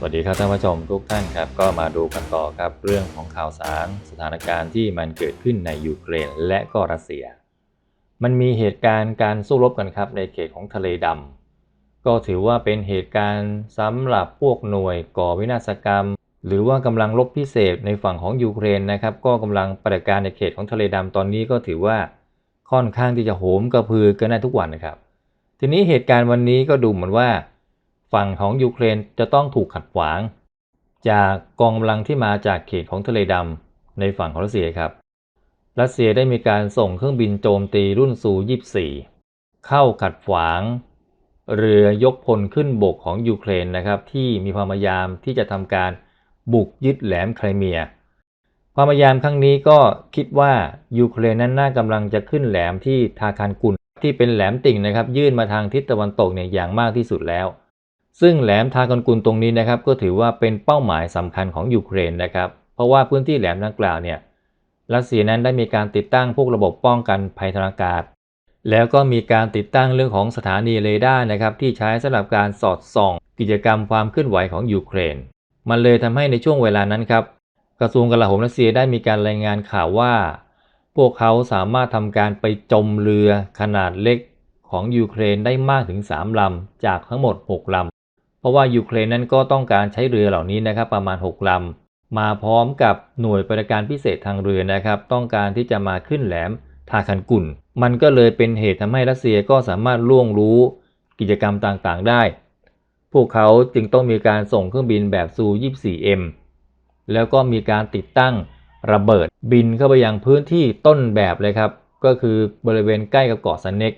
สวัสดีครับท่านผู้ชมทุกท่านครับก็มาดูกันต่อครับเรื่องของข่าวสารสถานการณ์ที่มันเกิดขึ้นในยูเครนและก็รัสเซีย มันมีเหตุการณ์การสู้รบกันครับในเขตของทะเลดำก็ถือว่าเป็นเหตุการณ์สำหรับพวกหน่วยก่อวินาศกรรม หรือว่ากำลังรบพิเศษในฝั่งของยูเครนนะครับก็กำลังปฏิบัติการในเขตของทะเลดำตอนนี้ก็ถือว่าค่อนข้างที่จะโหมกระพือกันได้ทุกวันนะครับ ทีนี้เหตุการณ์วันนี้ก็ดูเหมือนว่า ฝั่งของยูเครนจะต้องถูกขัดขวาง จากกองกำลังที่มาจากเขตของทะเลดำในฝั่งของรัสเซียครับ รัสเซียได้มีการส่งเครื่องบินโจมตีรุ่นซู24 เข้าขัดขวาง เรือยกพลขึ้นบกของยูเครนนะครับที่มีความพยายามที่จะทำการบุกยึดแหลมไครเมีย ความพยายามครั้งนี้ก็คิดว่ายูเครนนั้นน่ากำลังจะขึ้นแหลมที่ทาคานกุลที่เป็นแหลมติ่งนะครับ ยื่นมาทางทิศตะวันตกเนี่ยอย่างมากที่สุดแล้ว ซึ่งแหลมทากอนกุลตรงนี้นะครับก็ถือว่าเป็นเป้าหมายสำคัญของยูเครนนะครับ เพราะว่าพื้นที่แหลมดังกล่าวเนี่ยรัสเซียนั้นได้มีการติดตั้งพวกระบบป้องกันภัยทางอากาศ แล้วก็มีการติดตั้งเรื่องของสถานีเรดาร์นะครับที่ใช้สำหรับการสอดส่อง กิจกรรมความเคลื่อนไหวของยูเครน มันเลยทำให้ในช่วงเวลานั้นครับกระทรวงกลาโหมรัสเซียได้มีการรายงานข่าวว่า พวกเขาสามารถทำการไปจมเรือขนาดเล็กของยูเครนได้มากถึง 3 ลำ จากทั้งหมด 6ลำ เพราะว่ายูเครนนั้นก็ต้องการใช้เรือเหล่านี้นะครับประมาณ 6 ลำ มาพร้อมกับหน่วยปฏิบัติการพิเศษทางเรือนะครับ ต้องการที่จะมาขึ้นแหลมทาคันกุลมันก็เลยเป็นเหตุทำให้รัสเซียก็สามารถล่วงรู้กิจกรรมต่างๆได้ พวกเขาจึงต้องมีการส่งเครื่องบินแบบซู 24M แล้วก็มีการติดตั้งระเบิดบินเข้าไปยังพื้นที่ต้นแบบเลยครับ ก็คือบริเวณใกล้กับเกาะซันเน็ก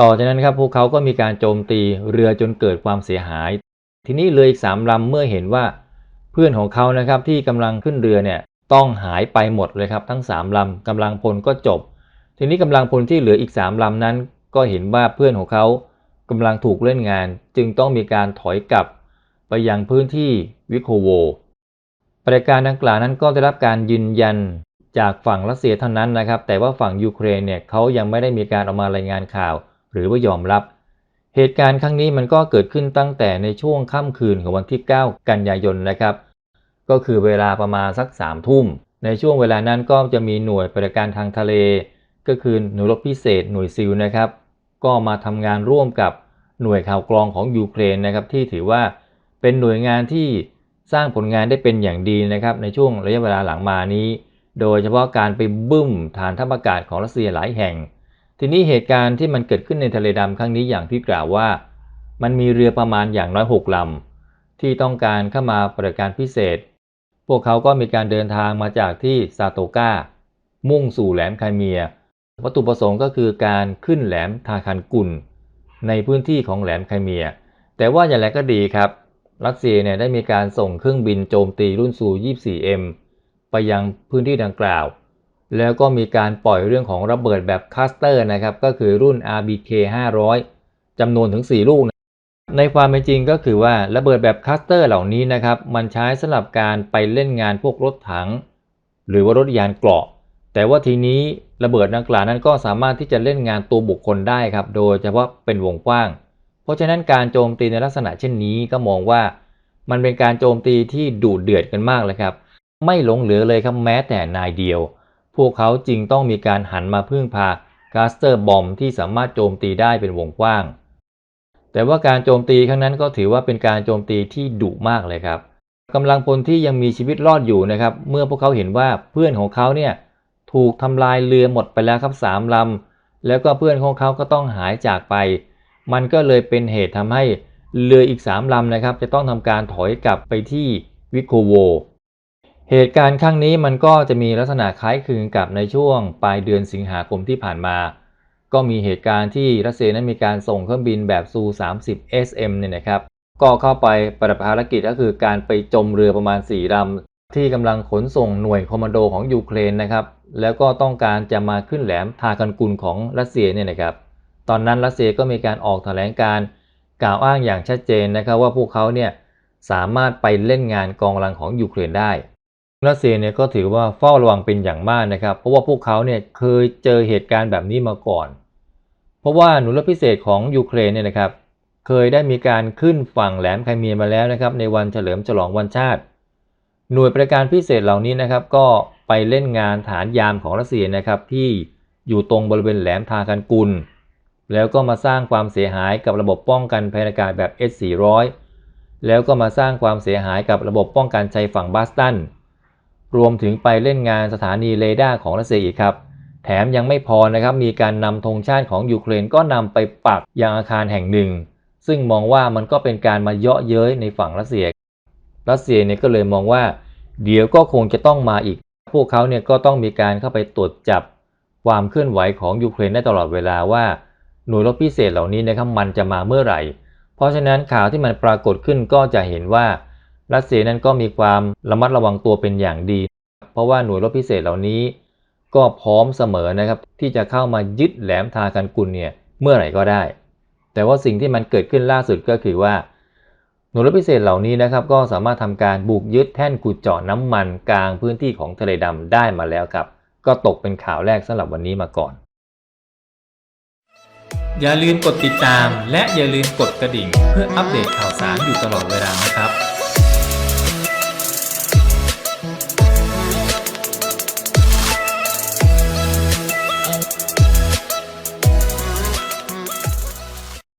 ต่อจากนั้นครับพวกเขาก็มีการโจมตีเรือจนเกิดความเสียหาย ทีนี้เรืออีกสามลำเมื่อเห็นว่า เพื่อนของเขานะครับที่กำลังขึ้นเรือเนี่ยต้องหายไปหมดเลยครับ ทั้ง 3ลำกำลังพลก็จบ ทีนี้กำลังพลที่เหลืออีก3ลำนั้น ก็เห็นว่าเพื่อนของเขากำลังถูกเล่นงาน จึงต้องมีการถอยกลับ ไปยังพื้นที่วิโคโวปฏิการดังกล่าวนั้นก็ได้รับการยืนยันจากฝั่งรัสเซียเท่านั้นนะครับ แต่ว่าฝั่งยูเครนเนี่ยเขายังไม่ได้มีการออกมารายงานข่าว หรือว่ายอมรับ เหตุการณ์ครั้งนี้มันก็เกิดขึ้นตั้งแต่ในช่วงค่ำคืนของวันที่ 9 กันยายนนะครับ ก็คือเวลาประมาณสัก3ามทุ่ม ในช่วงเวลานั้นก็จะมีหน่วยปฏิบัติการทางทะเล ก็คือหน่วยรบพิเศษหน่วยซิลนะครับ ก็มาทำงานร่วมกับหน่วยข่าวกรองของยูเครนนะครับที่ถือว่าเป็นหน่วยงานที่สร้างผลงานได้เป็นอย่างดีนะครับในช่วงระยะเวลาหลังมานี้ โดยเฉพาะการไปบึ้มฐานทัพอากาศของรัสเซียหลายแห่ง ทีนี้เหตุการณ์ที่มันเกิดขึ้นในทะเลดำครั้งนี้อย่างที่กล่าวว่า มันมีเรือประมาณอย่างน้อย 6ลำที่ต้องการเข้ามาปฏิบัติการพิเศษ พวกเขาก็มีการเดินทางมาจากที่ซาโตกามุ่งสู่แหลมไคเมีย วัตถุประสงค์ก็คือการขึ้นแหลมทาคันกุล ในพื้นที่ของแหลมไคเมีย แต่ว่าอย่างไรก็ดีครับ รัสเซียเนี่ยได้มีการส่งเครื่องบินโจมตีรุ่นซู 24M ไปยังพื้นที่ดังกล่าว แล้วก็มีการปล่อยเรื่องของระเบิดแบบคัสเตอร์นะครับ ก็คือรุ่น RBK 500จำนวนถึง 4 ลูกนะในความเป็นจริงก็คือว่าระเบิดแบบคัสเตอร์เหล่านี้นะครับ มันใช้สำหรับการไปเล่นงานพวกรถถัง หรือว่ารถยานเกราะ แต่ว่าทีนี้ระเบิดดังกล่าวนั้นก็สามารถที่จะเล่นงานตัวบุคคลได้ครับ โดยเฉพาะเป็นวงกว้าง เพราะฉะนั้นการโจมตีในลักษณะเช่นนี้ก็มองว่า มันเป็นการโจมตีที่ดุเดือดกันมากเลยครับ ไม่หลงเหลือเลยครับแม้แต่นายเดียว พวกเขาจึงต้องมีการหันมาพึ่งพาคาสเตอร์บอมที่สามารถโจมตีได้เป็นวงกว้าง แต่ว่าการโจมตีครั้งนั้นก็ถือว่าเป็นการโจมตีที่ดุมากเลยครับกำลังพลที่ยังมีชีวิตรอดอยู่นะครับ เมื่อพวกเขาเห็นว่าเพื่อนของเขาเนี่ยถูกทำลายเรือหมดไปแล้วครับสามลำแล้วก็เพื่อนของเขาก็ต้องหายจากไป มันก็เลยเป็นเหตุทำให้เรืออีก3ลำนะครับ จะต้องทำการถอยกลับไปที่วิโคโว เหตุการณ์ครั้งนี้มันก็จะมีลักษณะคล้ายคลึงกับในช่วงปลายเดือนสิงหาคมที่ผ่านมา ก็มีเหตุการณ์ที่รัสเซียนั้นมีการส่งเครื่องบินแบบซู 30 SM เนี่ยนะครับ ก็เข้าไปปฏิบัติภารกิจก็คือการไปจมเรือประมาณ4ลำที่กำลังขนส่งหน่วยคอมมานโดของยูเครนนะครับ แล้วก็ต้องการจะมาขึ้นแหลมทากันกุลของรัสเซียเนี่ยนะครับ ตอนนั้นรัสเซียก็มีการออกแถลงการกล่าวอ้างอย่างชัดเจนนะครับว่าพวกเขาเนี่ยสามารถไปเล่นงานกองกำลังของยูเครนได้ รัสเซียเนี่ยก็ถือว่าเฝ้าระวังเป็นอย่างมากนะครับ เพราะว่าพวกเขาเนี่ยเคยเจอเหตุการณ์แบบนี้มาก่อน เพราะว่าหน่วยรบพิเศษของยูเครนเนี่ยนะครับ เคยได้มีการขึ้นฝั่งแหลมไคเมียมาแล้วนะครับ ในวันเฉลิมฉลองวันชาติ หน่วยบริการพิเศษเหล่านี้นะครับ ก็ไปเล่นงานฐานยามของรัสเซียนะครับ ที่อยู่ตรงบริเวณแหลมทากันกุล แล้วก็มาสร้างความเสียหายกับระบบป้องกันภัยอากาศแบบ S400 แล้วก็มาสร้างความเสียหายกับระบบป้องกันชายฝั่งบาสตัน รวมถึงไปเล่นงานสถานีเรดาร์ของรัสเซียอีกครับ แถมยังไม่พอนะครับ มีการนำธงชาติของยูเครนก็นำไปปักยังอาคารแห่งหนึ่ง ซึ่งมองว่ามันก็เป็นการมาเยาะเย้ยในฝั่งรัสเซีย รัสเซียเนี่ยก็เลยมองว่า เดี๋ยวก็คงจะต้องมาอีก พวกเขาเนี่ยก็ต้องมีการเข้าไปตรวจจับความเคลื่อนไหวของยูเครนได้ตลอดเวลาว่าหน่วยรบพิเศษเหล่านี้นะครับมันจะมาเมื่อไหร่ เพราะฉะนั้นข่าวที่มันปรากฏขึ้นก็จะเห็นว่า รัสเซียนั้นก็มีความระมัดระวังตัวเป็นอย่างดี เพราะว่าหน่วยรบพิเศษเหล่านี้ ก็พร้อมเสมอนะครับที่จะเข้ามายึดแหลมทากันกุลเนี่ยเมื่อไหร่ก็ได้ แต่ว่าสิ่งที่มันเกิดขึ้นล่าสุดก็คือว่า หน่วยรบพิเศษเหล่านี้นะครับก็สามารถทำการบุกยึดแท่นขุดเจาะน้ำมันกลางพื้นที่ของทะเลดำได้มาแล้วครับ ก็ตกเป็นข่าวแรกสำหรับวันนี้มาก่อน อย่าลืมกดติดตาม และอย่าลืมกดกระดิ่ง เพื่ออัปเดตข่าวสารอยู่ตลอดเวลานะครับ